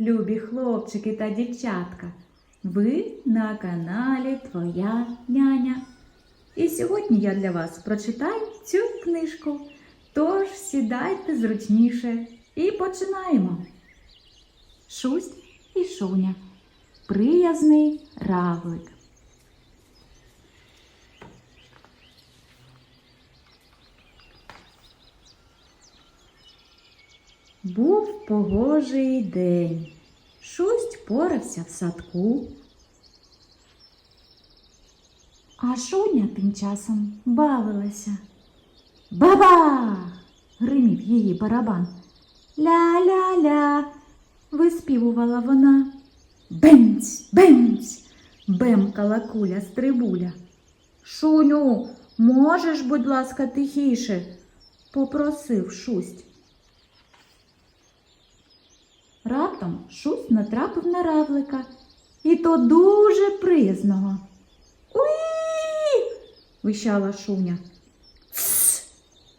любі хлопчики та дівчатка! Ви на каналі Твоя няня. І сьогодні я для вас прочитаю цю книжку. Тож сідайте зручніше і починаємо. Шусть і шуня. Приязний равлик. Був погожий день. Шусть порався в садку. А Шуня тим часом бавилася. Баба! гримів її барабан. Ля-ля-ля. виспівувала вона. Бенць, бенць. бемкала куля стрибуля. Шуню, можеш, будь ласка, тихіше? попросив шусть. Раптом шусь натрапив на равлика, і то дуже приязного. Уї! вищала шуня. Цс!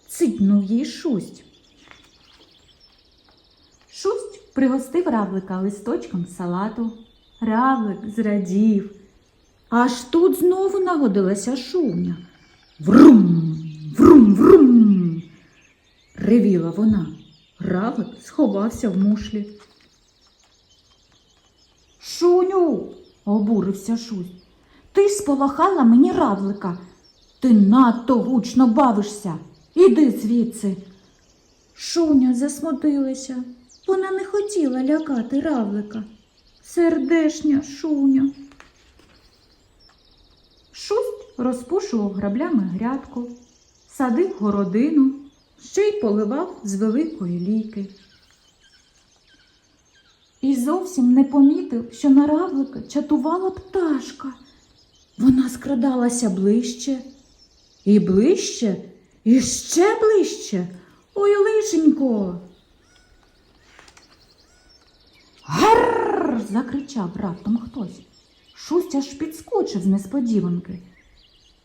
цитнув їй шусть. Шусть пригостив равлика листочком салату. Равлик зрадів. Аж тут знову нагодилася шуня. Врум, врум, врум. ревіла вона. Равлик сховався в мушлі. Шуню, обурився Шусь. Ти ж сполохала мені равлика. Ти надто гучно бавишся. Іди звідси. Шуня засмутилася. Вона не хотіла лякати равлика. Сердешня шуня. Шусть розпушував граблями грядку, садив городину, ще й поливав з великої ліки. І зовсім не помітив, що на равлика чатувала пташка. Вона скрадалася ближче, і ближче, і ще ближче. Ой, лишенько. Гарр! закричав раптом хтось. Шусть аж підскочив з несподіванки.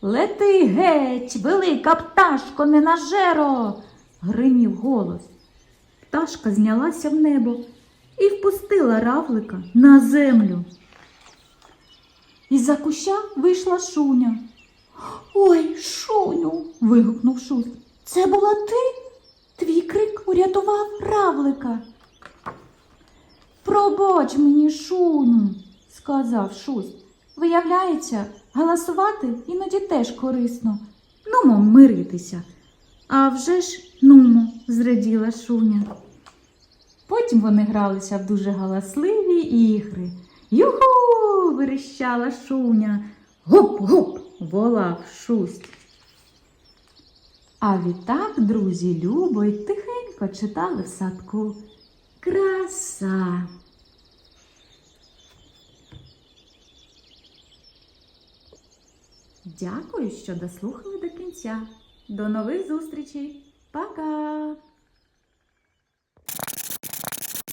Лети геть, велика пташко, ненажеро, гримів голос. Пташка знялася в небо і впустила равлика на землю. Із-за куща вийшла шуня. Ой, шуню. вигукнув Шусь. Це була ти? Твій крик урятував равлика. Пробач мені, шуню, сказав Шусь. Виявляється, галасувати іноді теж корисно. Нумо миритися. А вже ж нумо, зраділа шуня. Потім вони гралися в дуже галасливі ігри. Юху. верещала шуня. Гуп-гуп, волав шусть. А відтак друзі любо й тихенько читали в садку. Краса. Дякую, що дослухали до кінця. До нових зустрічей. Пока!